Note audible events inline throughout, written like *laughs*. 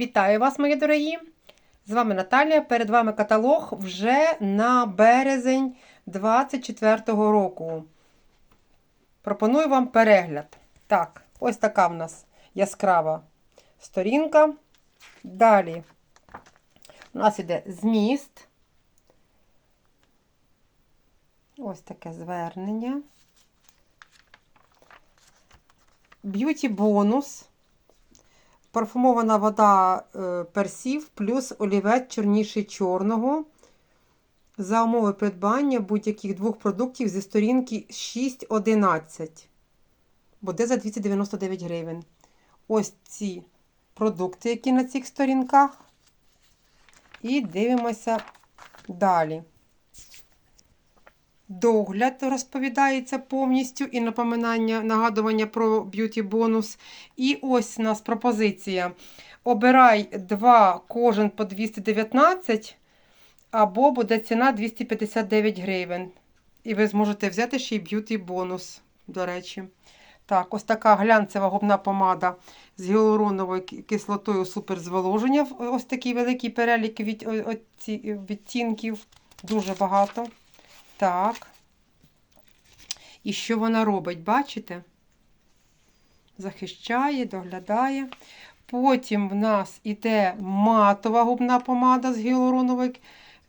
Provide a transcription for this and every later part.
Вітаю вас, мої дорогі! З вами Наталія. Перед вами каталог вже на березень 24-го року. Пропоную вам перегляд. Так, ось така в нас яскрава сторінка. Далі у нас іде зміст. Ось таке звернення. Б'юті бонус. Парфумована вода е, персів плюс олівець чорніший чорного. За умови придбання будь-яких двох продуктів зі сторінки 6.11. Буде за 299 гривень. Ось ці продукти, які на цих сторінках. І дивимося далі. Догляд розповідається повністю і напоминання, нагадування про б'юті бонус. І ось у нас пропозиція. Обирай два кожен по 219, або буде ціна 259 гривень. І ви зможете взяти ще й б'юті бонус, до речі. Так, ось така глянцева губна помада з гіалуроновою кислотою суперзволоження. Ось такий великий перелік від, відтінків. Дуже багато. Так. І що вона робить, бачите? Захищає, доглядає. Потім в нас іде матова губна помада з гіалуроновою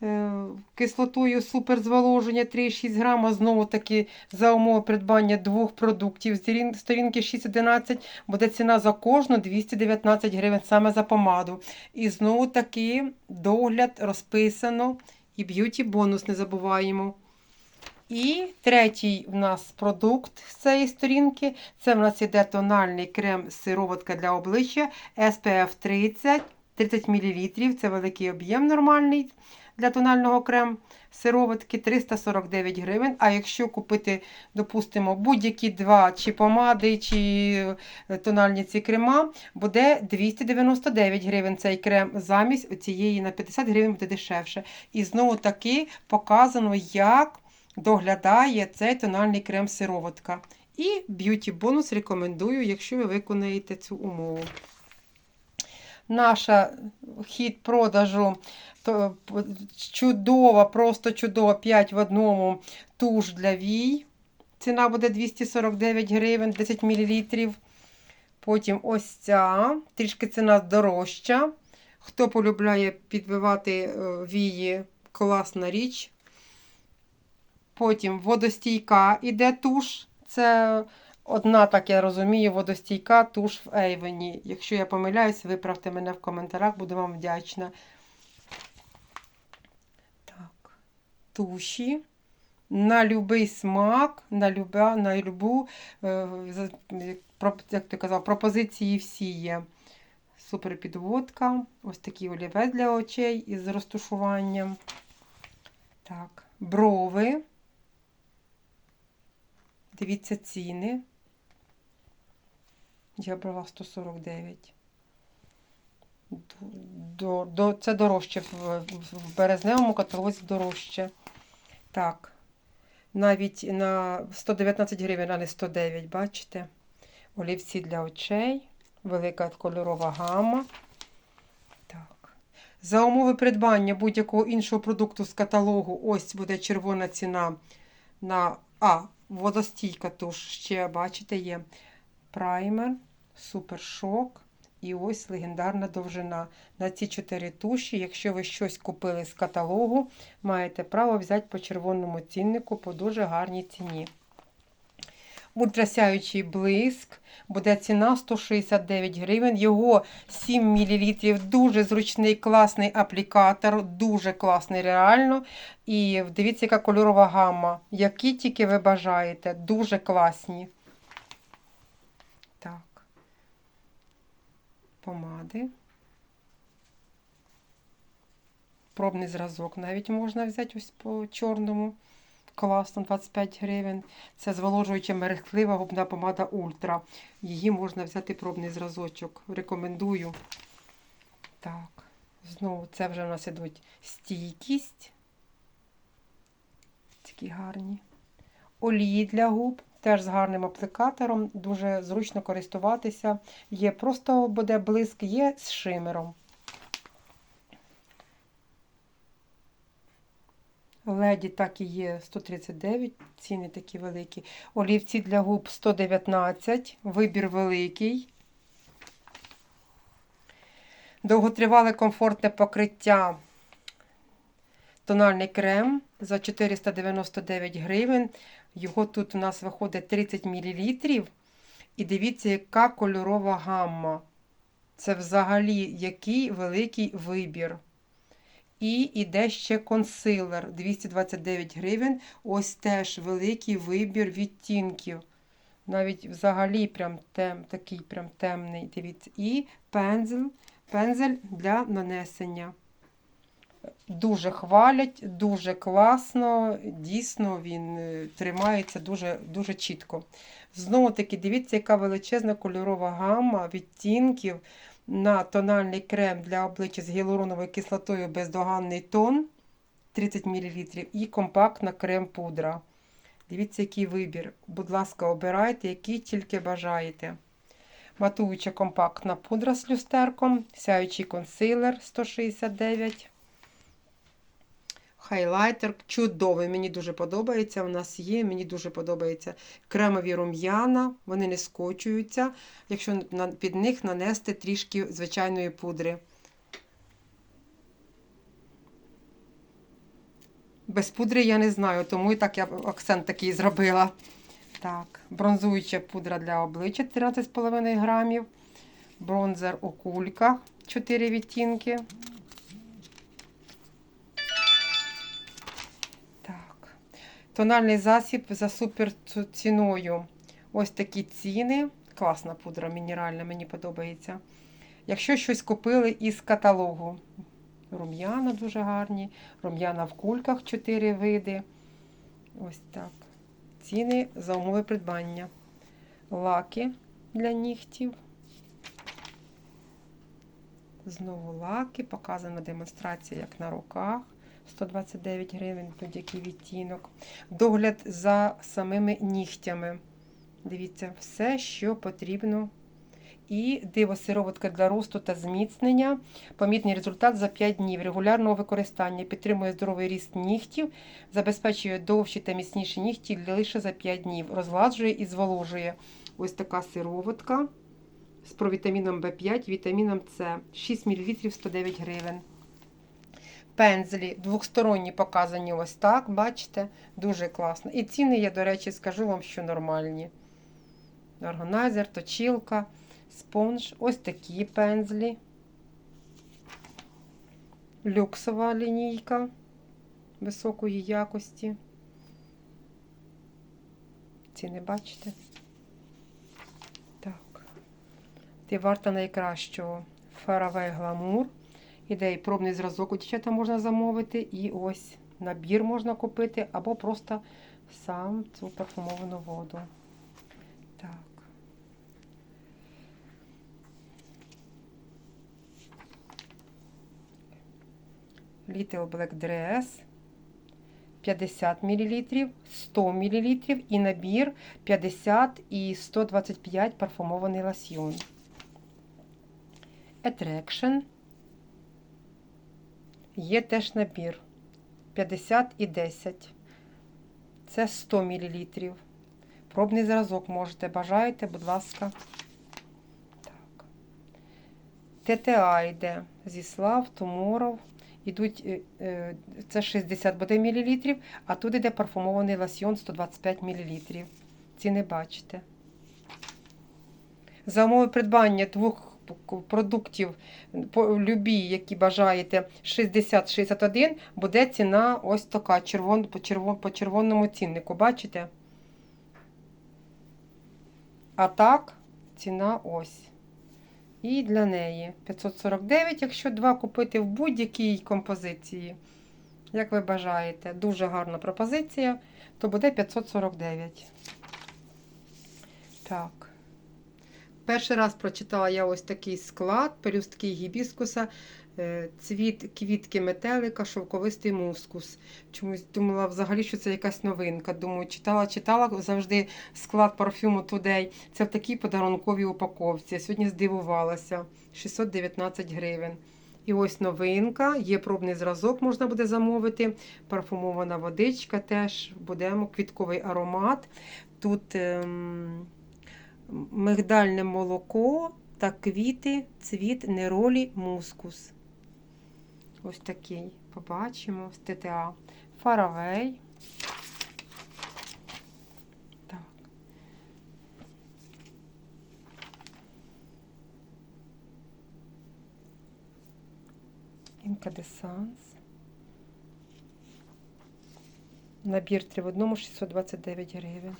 е, кислотою суперзволоження 3,6 грама. Знову таки, за умови придбання двох продуктів. Сторінки 6,11 буде ціна за кожну 219 гривень саме за помаду. І знову таки догляд розписано. І б'юті бонус не забуваємо. І третій в нас продукт з цієї сторінки це в нас іде тональний крем сироватка для обличчя SPF 30 30 мл. Це великий об'єм нормальний для тонального крем сироватки 349 гривень. А якщо купити, допустимо, будь-які два чи помади, чи тональні ці крема, буде 299 гривень цей крем замість цієї на 50 гривень буде дешевше. І знову таки показано, як доглядає цей тональний крем сироватка. І б'юті бонус рекомендую, якщо ви виконаєте цю умову. Наша хід продажу то, чудова, просто чудова 5 в одному туш для вій. Ціна буде 249 гривень, 10 мл. Потім ось ця, трішки ціна дорожча. Хто полюбляє підбивати е, вії, класна річ. Потім водостійка іде туш. Це одна, так я розумію, водостійка туш в Ейвені. Якщо я помиляюсь, виправте мене в коментарях, буду вам вдячна. Так, Туші. На будь-який смак, на люба, на любу, е, як ти казав, пропозиції всі є. Супер підводка. Ось такий олівець для очей із розтушуванням. Так, брови. Дивіться ціни. Я брала 149. До, до, Це дорожче в, в березневому каталозі дорожче. Так. Навіть на 119 гривень, а не 109, бачите? Олівці для очей. Велика кольорова гама. Так. За умови придбання будь-якого іншого продукту з каталогу, ось буде червона ціна на А водостійка туш ще, бачите, є праймер, супершок. І ось легендарна довжина. На ці чотири туші, якщо ви щось купили з каталогу, маєте право взяти по червоному ціннику по дуже гарній ціні. Ультрасяючий блиск, буде ціна 169 гривень. Його 7 мл. Дуже зручний, класний аплікатор, дуже класний, реально. І дивіться, яка кольорова гамма. Які тільки ви бажаєте. Дуже класні. Так. Помади. Пробний зразок навіть можна взяти ось по чорному. Класно, 25 гривень. Це зволожуюча мерехтлива губна помада Ультра. Її можна взяти пробний зразочок. Рекомендую. Так, знову це вже в нас ідуть стійкість. Такі гарні. Олії для губ. Теж з гарним аплікатором. Дуже зручно користуватися. Є просто буде блиск, є з шимером. Леді так і є 139, ціни такі великі. Олівці для губ 119, вибір великий. Довготривале комфортне покриття. Тональний крем за 499 гривень. Його тут у нас виходить 30 мл. І дивіться, яка кольорова гамма. Це взагалі який великий вибір. І іде ще консилер 229 гривень. Ось теж великий вибір відтінків. Навіть взагалі прям тем, такий прям темний. Дивіться. І пензель, пензель для нанесення. Дуже хвалять, дуже класно. Дійсно, він е, тримається дуже, дуже чітко. Знову таки, дивіться, яка величезна кольорова гамма відтінків на тональний крем для обличчя з гіалуроновою кислотою бездоганний тон 30 мл і компактна крем-пудра. Дивіться, який вибір. Будь ласка, обирайте, який тільки бажаєте. Матуюча компактна пудра з люстерком, сяючий консилер 169. Хайлайтер чудовий, мені дуже подобається. У нас є, мені дуже подобається кремові рум'яна, вони не скочуються, якщо під них нанести трішки звичайної пудри. Без пудри я не знаю, тому і так я акцент такий зробила. Так, бронзуюча пудра для обличчя 13,5 грамів. Бронзер у кульках 4 відтінки. Тональний засіб за супер ціною. Ось такі ціни. Класна пудра мінеральна, мені подобається. Якщо щось купили із каталогу. Рум'яна дуже гарні. Рум'яна в кульках 4 види. Ось так. Ціни за умови придбання. Лаки для нігтів. Знову лаки. Показана демонстрація, як на руках. 129 гривень будь-який відтінок. Догляд за самими нігтями. Дивіться, все, що потрібно. І диво сироватка для росту та зміцнення. Помітний результат за 5 днів регулярного використання. Підтримує здоровий ріст нігтів, забезпечує довші та міцніші нігті лише за 5 днів. Розгладжує і зволожує. Ось така сироватка з провітаміном В5, вітаміном С. 6 мл 109 гривень. Пензлі двохсторонні показані ось так, бачите, дуже класно. І ціни я, до речі, скажу вам, що нормальні. Органайзер, точілка, спонж. Ось такі пензлі. Люксова лінійка високої якості. Ціни бачите? Так. Ти варта найкращого. Фаравей гламур. Іде і пробний зразок у дівчата можна замовити. І ось набір можна купити, або просто сам цю парфумовану воду. Так. Little Black Dress 50 мл, 100 мл і набір 50 і 125 парфумований лосьйон. Attraction. Є теж набір 50 і 10. Це 100 мл. Пробний зразок можете, бажаєте, будь ласка. Так. ТТА йде зі слав, туморов. Ідуть, е, е, це 60 буде мл, а тут йде парфумований лосьйон 125 мл. Ціни бачите. За умови придбання двох продуктів, по любі, які бажаєте, 60-61, буде ціна ось така червон, по, червон, по червоному ціннику. Бачите? А так, ціна ось. І для неї 549, якщо два купити в будь-якій композиції. Як ви бажаєте, дуже гарна пропозиція, то буде 549. Так. Перший раз прочитала я ось такий склад, пелюстки гібіскуса, е, цвіт квітки метелика, шовковистий мускус. Чомусь думала взагалі, що це якась новинка. Думаю, читала, читала завжди склад парфюму Today. Це в такій подарунковій упаковці. Я сьогодні здивувалася. 619 гривень. І ось новинка, є пробний зразок, можна буде замовити. Парфумована водичка теж будемо, квітковий аромат. Тут ем, мигдальне молоко та квіти, цвіт, неролі, мускус. Ось такий. Побачимо з ТТА. Фаравей. Так. Інкадесанс. Набір 3 в одному 629 гривень.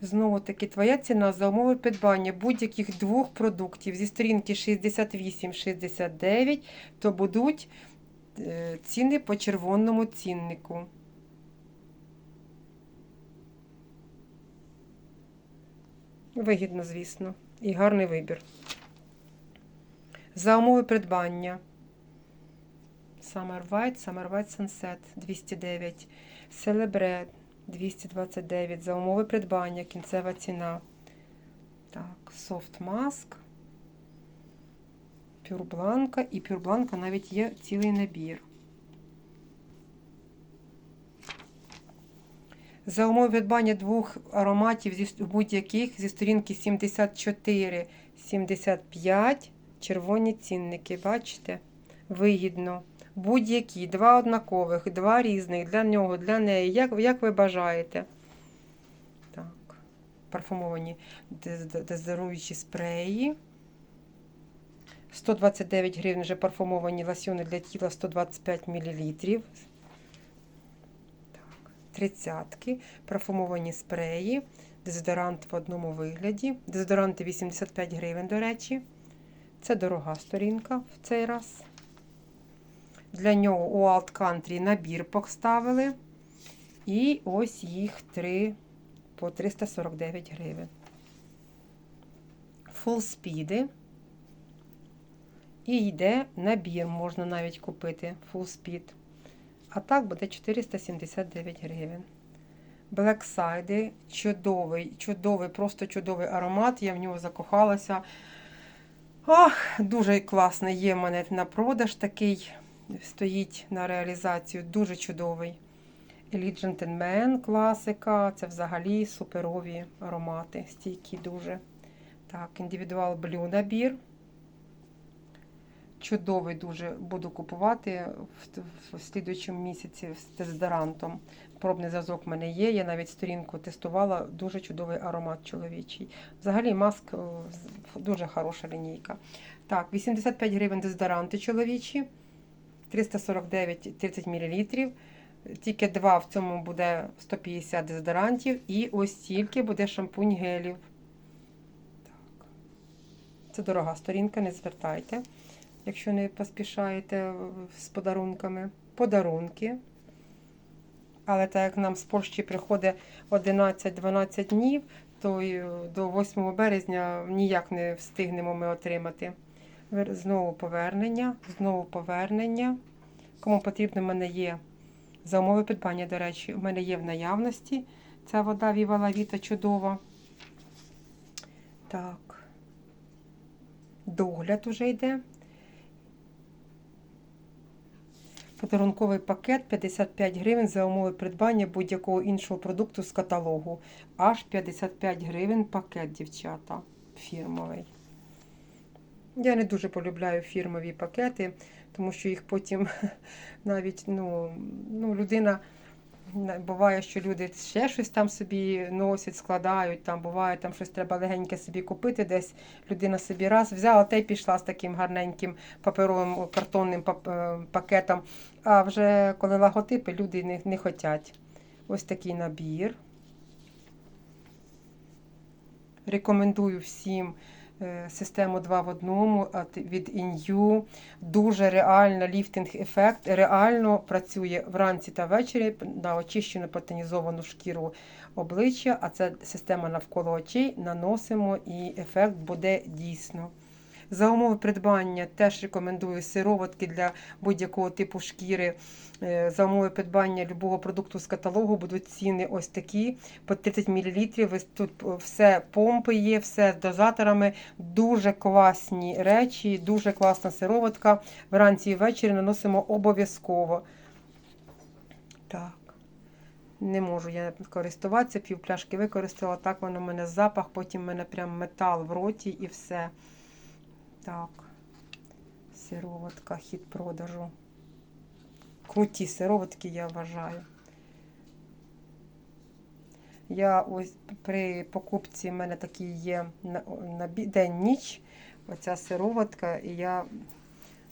Знову таки, твоя ціна за умови придбання будь-яких двох продуктів зі сторінки 68-69, то будуть е, ціни по червоному ціннику. Вигідно, звісно, і гарний вибір. За умови придбання. Summer White, Summer White Sunset 209. Celebre 229. За умови придбання. Кінцева ціна. Так, Soft Mask. Пюрбланка. І пюрбланка навіть є цілий набір. За умови придбання двох ароматів будь-яких зі сторінки 74-75 червоні цінники. Бачите? Вигідно. Будь-які, два однакових, два різних для нього, для неї. Як, як ви бажаєте? Так, парфумовані дез- дезодоруючі спреї. 129 гривень вже парфумовані лосьони для тіла 125 мл. Так, тридцятки, парфумовані спреї, дезодорант в одному вигляді. Дезодоранти 85 гривень, до речі. Це дорога сторінка в цей раз. Для нього у Alt Country набір поставили. І ось їх три по 349 гривень. Full Speed. І йде набір, можна навіть купити Full Speed. А так буде 479 гривень. Side чудовий, чудовий, просто чудовий аромат. Я в нього закохалася. Ах, дуже класний є в мене на продаж такий стоїть на реалізацію. Дуже чудовий. Elite Gentleman, класика. Це взагалі суперові аромати. Стійкі дуже. Так, Individual Blue набір. Чудовий дуже буду купувати в, в, в слідуючому місяці з дезодорантом. Пробний зразок в мене є. Я навіть сторінку тестувала. Дуже чудовий аромат чоловічий. Взагалі маск дуже хороша лінійка. Так, 85 гривень дезодоранти чоловічі. 349 30 мл. Тільки два в цьому буде 150 дезодорантів. І ось тільки буде шампунь гелів. Так. Це дорога сторінка, не звертайте, якщо не поспішаєте з подарунками. Подарунки. Але так як нам з Польщі приходить 11-12 днів, то до 8 березня ніяк не встигнемо ми отримати. Знову повернення, знову повернення. Кому потрібно, в мене є за умови придбання, до речі, у мене є в наявності. Ця вода Viva La Vita чудова. Так. Догляд уже йде. Подарунковий пакет 55 гривень за умови придбання будь-якого іншого продукту з каталогу. Аж 55 гривень пакет, дівчата, фірмовий. Я не дуже полюбляю фірмові пакети, тому що їх потім *laughs* навіть ну, ну, людина. Буває, що люди ще щось там собі носять, складають, там буває, там щось треба легеньке собі купити десь. Людина собі раз взяла та й пішла з таким гарненьким паперовим картонним е, пакетом. А вже коли логотипи, люди не, не хочуть. Ось такий набір. Рекомендую всім систему 2 в одному от- від ін'ю. Дуже реальна ліфтинг-ефект. Реально працює вранці та ввечері на очищену патинізовану шкіру обличчя, а це система навколо очей. Наносимо і ефект буде дійсно. За умови придбання теж рекомендую сироватки для будь-якого типу шкіри. Е, За умови придбання любого продукту з каталогу будуть ціни ось такі по 30 мл. Тут все помпи є, все з дозаторами. Дуже класні речі, дуже класна сироватка. Вранці і ввечері наносимо обов'язково. Так. Не можу я користуватися, пів пляшки використала. Так воно в мене запах, потім в мене прям метал в роті і все. Так. Сироватка, хід продажу. Круті сироватки, я вважаю. Я ось при покупці в мене такий є на, день-ніч. Оця сироватка, і я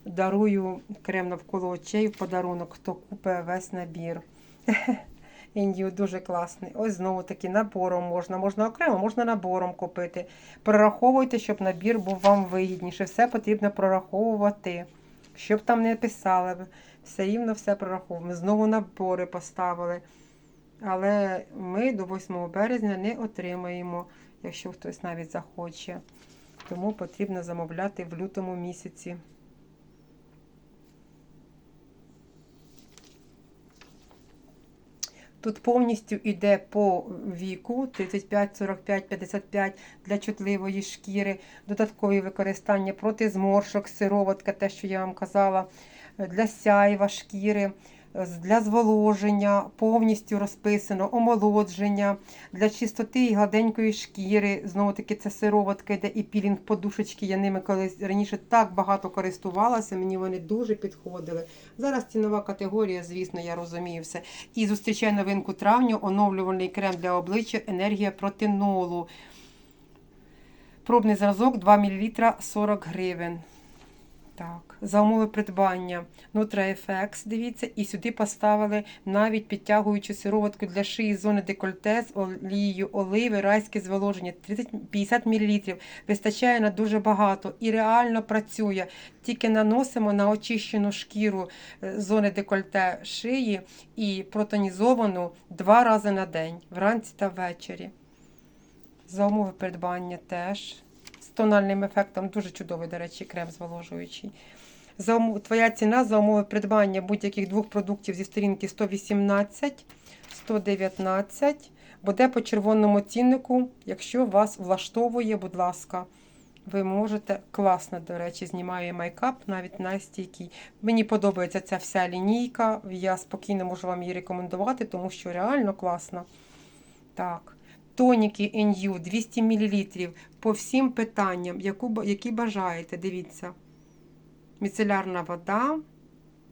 дарую крем навколо очей в подарунок, хто купить весь набір. *laughs* Індію дуже класний. Ось знову таки набором можна. Можна окремо, можна набором купити. Прораховуйте, щоб набір був вам вигідніше. Все потрібно прораховувати. Щоб там не писали, все рівно все прораховуємо. Знову набори поставили. Але ми до 8 березня не отримаємо, якщо хтось навіть захоче. Тому потрібно замовляти в лютому місяці. Тут повністю йде по віку 35, 45, 55 для чутливої шкіри, додаткові використання проти зморшок, сироватка, те, що я вам казала, для сяйва шкіри, для зволоження, повністю розписано, омолодження, для чистоти і гладенької шкіри. Знову таки, це сироватка йде і пілінг подушечки. Я ними колись раніше так багато користувалася, мені вони дуже підходили. Зараз цінова категорія, звісно, я розумію все. І зустрічаю новинку травню, оновлювальний крем для обличчя енергія проти нолу. Пробний зразок 2 мл 40 гривень. Так, за умови придбання NutraFX, дивіться, і сюди поставили навіть підтягуючу сироватку для шиї зони декольте з олією оливи, райське зволоження 30, 50 мл. Вистачає на дуже багато і реально працює. Тільки наносимо на очищену шкіру е, зони декольте шиї і протонізовану два рази на день, вранці та ввечері. За умови придбання теж тональним ефектом. Дуже чудовий, до речі, крем зволожуючий. За умов... Твоя ціна за умови придбання будь-яких двох продуктів зі сторінки 118, 119. Буде по червоному ціннику. Якщо вас влаштовує, будь ласка, ви можете. Класно, до речі, знімає майкап, навіть найстійкий. Мені подобається ця вся лінійка. Я спокійно можу вам її рекомендувати, тому що реально класна. Так. Тоніки NU 200 мл по всім питанням, яку, які бажаєте. Дивіться. Міцелярна вода,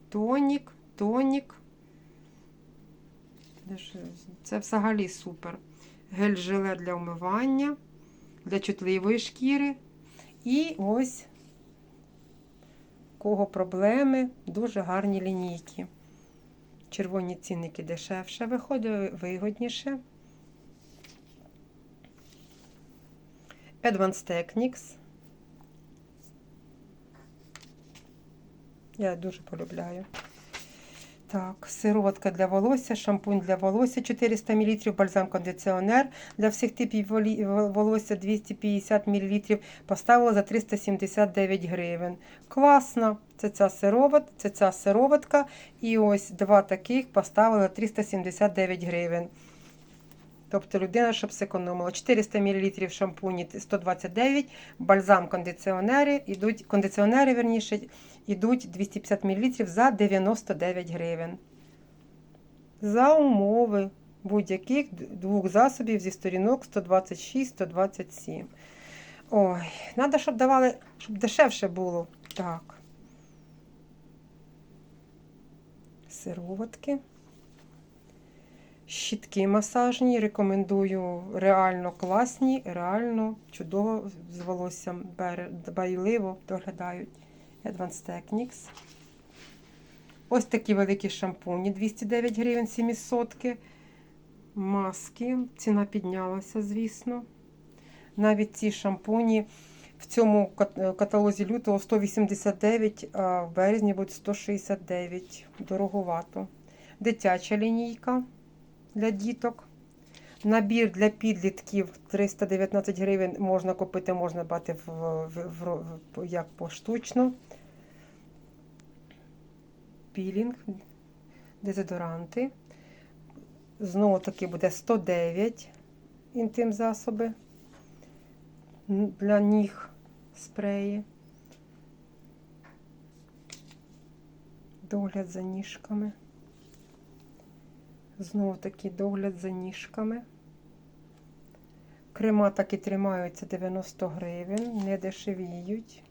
тонік, тонік. Це взагалі супер. Гель-желе для вмивання, для чутливої шкіри. І ось кого проблеми, дуже гарні лінійки. Червоні цінники дешевше виходить, вигодніше. Advanced Techniques. Я дуже полюбляю. Так, сироватка для волосся, шампунь для волосся 400 мл, бальзам-кондиціонер для всіх типів волосся 250 мл. Поставила за 379 гривень. Класно. Це ця сироват, це ця сироватка. І ось два таких поставила 379 гривень. Тобто людина, щоб зекономила. 400 мл шампуні 129, бальзам кондиціонери, ідуть, кондиціонери, верніше, ідуть 250 мл за 99 гривень. За умови будь-яких двох засобів зі сторінок 126-127. Ой, треба, щоб давали, щоб дешевше було. Так. Сироватки. Щітки масажні, рекомендую реально класні, реально чудово з волоссям дбайливо доглядають. Advanced Techniques. Ось такі великі шампуні 209 гривень 700. Маски. Ціна піднялася, звісно. Навіть ці шампуні в цьому каталозі лютого 189, а в березні буде 169. Дороговато. Дитяча лінійка для діток. Набір для підлітків 319 гривень можна купити, можна брати в, в, в, в- як поштучно. Пілінг, дезодоранти. Знову таки буде 109 інтим засоби для ніг спреї. Догляд за ніжками. Знову таки догляд за ніжками. Крема так і тримаються 90 гривень, не дешевіють.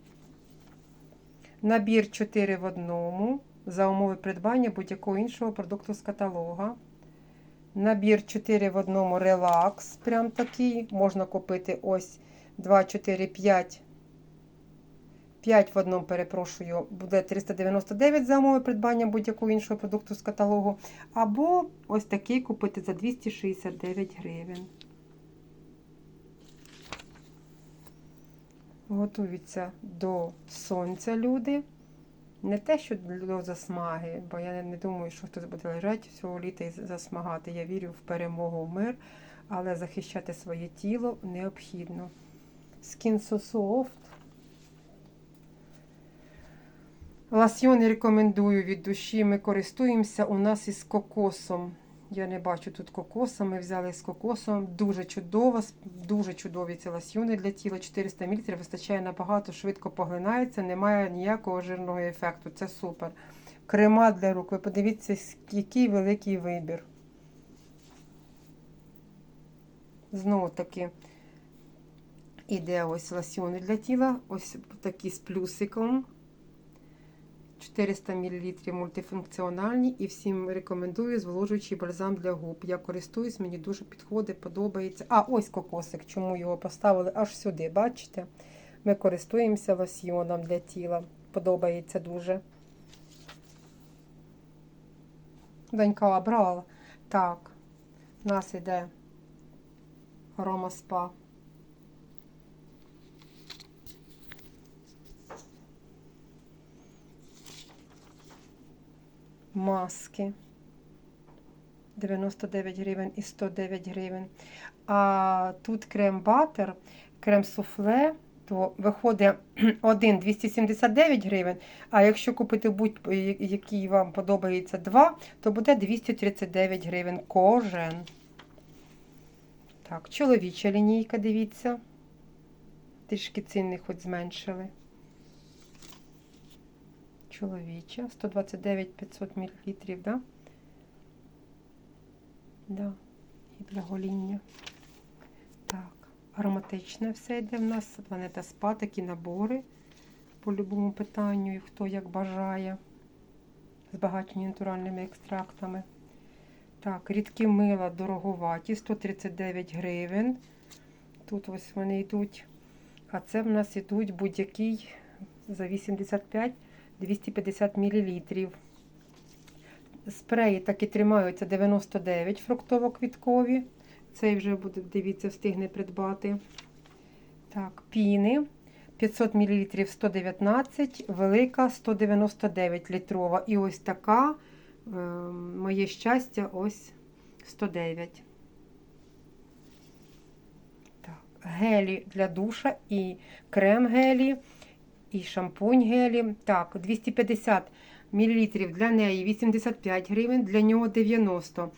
Набір 4 в одному за умови придбання будь-якого іншого продукту з каталога. Набір 4 в одному релакс. Прям такий. Можна купити ось 2, 4, 5. 5 в одному, перепрошую, буде 399 за умови придбання будь-якого іншого продукту з каталогу. Або ось такий купити за 269 гривень. Готуються до сонця люди. Не те, що до засмаги, бо я не думаю, що хтось буде лежати всього літа і засмагати. Я вірю в перемогу, в мир, але захищати своє тіло необхідно. Skin So Soft. Ласьйони рекомендую від душі. Ми користуємося у нас із кокосом. Я не бачу тут кокоса. Ми взяли з кокосом. Дуже чудово, дуже чудові ці ласьйони для тіла. 400 мл вистачає набагато, швидко поглинається, немає ніякого жирного ефекту. Це супер. Крема для рук. Ви подивіться, який великий вибір. Знову таки іде ось ласьйони для тіла. Ось такі з плюсиком. 400 мл мультифункціональні і всім рекомендую зволожуючий бальзам для губ. Я користуюсь, мені дуже підходить, подобається. А, ось кокосик, чому його поставили аж сюди, бачите? Ми користуємося лосьйоном для тіла. Подобається дуже. Донька обрала. Так, у нас іде Рома Спа. Маски 99 гривень і 109 гривень. А тут крем-батер, крем-суфле, то виходить *clears throat* один 279 гривень. А якщо купити будь-який вам подобається два, то буде 239 гривень кожен. Так, чоловіча лінійка, дивіться. Трішки ціни хоч зменшили чоловіча, 129 500 мл, да? Да. І для гоління. Так, ароматичне все йде в нас. Планета спа, такі набори по любому питанню, і хто як бажає. Збагачені натуральними екстрактами. Так, рідкі мила дороговаті, 139 гривень. Тут ось вони йдуть. А це в нас йдуть будь-який за 85 250 мл. Спреї таки тримаються 99 фруктово-квіткові. Цей вже буде, дивіться, встигне придбати. Так, піни 500 мл 119, велика 199 літрова. І ось така, е, моє щастя, ось 109. Так, гелі для душа і крем гелі і шампунь гелі. Так, 250 мл для неї 85 гривень, для нього 90.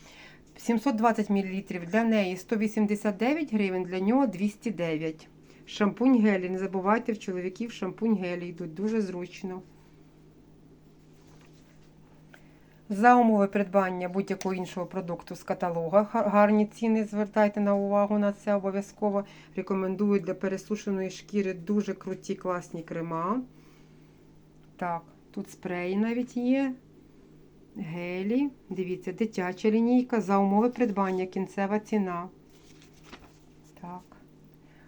720 мл для неї 189 гривень, для нього 209. Шампунь гелі. Не забувайте, в чоловіків шампунь гелі йдуть дуже зручно. За умови придбання будь-якого іншого продукту з каталога. Гарні ціни, звертайте на увагу на це обов'язково. Рекомендую для пересушеної шкіри дуже круті, класні крема. Так, тут спреї навіть є. Гелі. Дивіться, дитяча лінійка. За умови придбання, кінцева ціна. Так.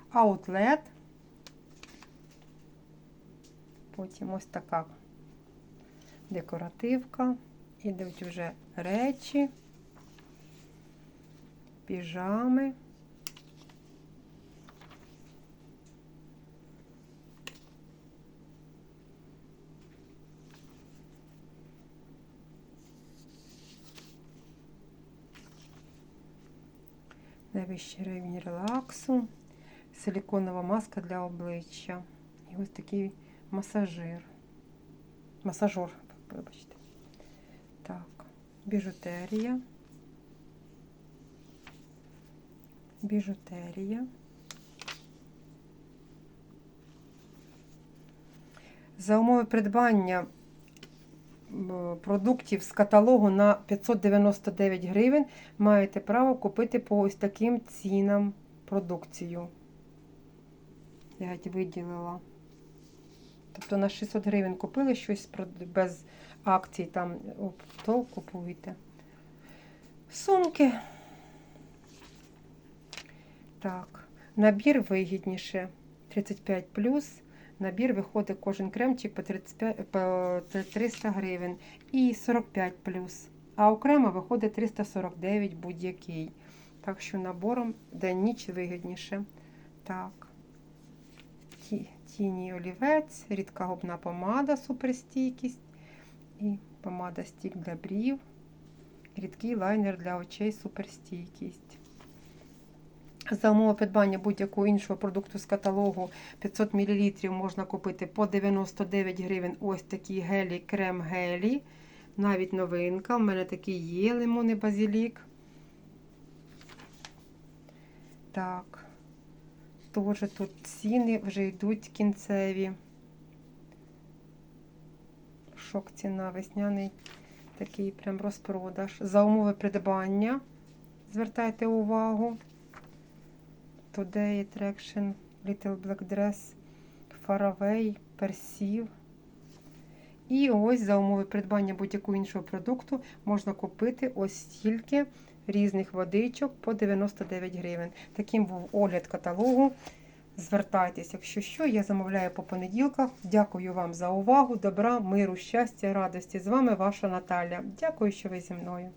Аутлет. Потім ось така декоративка. Ідуть вже речі, піжами. Найвищий рівень релаксу. Силіконова маска для обличчя. І ось такий масажир. Масажор, вибачте. Так, біжутерія. Біжутерія. За умови придбання продуктів з каталогу на 599 гривень маєте право купити по ось таким цінам продукцію. Я виділила. Тобто на 600 гривень купили щось без акцій, там, то купуйте. Сумки. Так, набір вигідніше. 35 Набір виходить кожен кремчик по 35, по 300 гривень і 45 А окремо виходить 349 будь-який. Так що набором день ніч вигідніше. Так. Тіні олівець, рідка губна помада суперстійкість і помада стік для брів, рідкий лайнер для очей суперстійкість. За умови придбання будь-якого іншого продукту з каталогу 500 мл можна купити по 99 гривень ось такі гелі, крем гелі. Навіть новинка. У мене такий є лимон і базилік. Так. Тоже тут ціни вже йдуть кінцеві. Шок ціна весняний такий прям розпродаж. За умови придбання. Звертайте увагу. Today Attraction, Little Black Dress, Faraway, Perceive. І ось за умови придбання будь-якого іншого продукту можна купити ось стільки різних водичок по 99 гривень. Таким був огляд каталогу. Звертайтесь, якщо що, я замовляю по понеділках. Дякую вам за увагу, добра, миру, щастя, радості. З вами ваша Наталя. Дякую, що ви зі мною.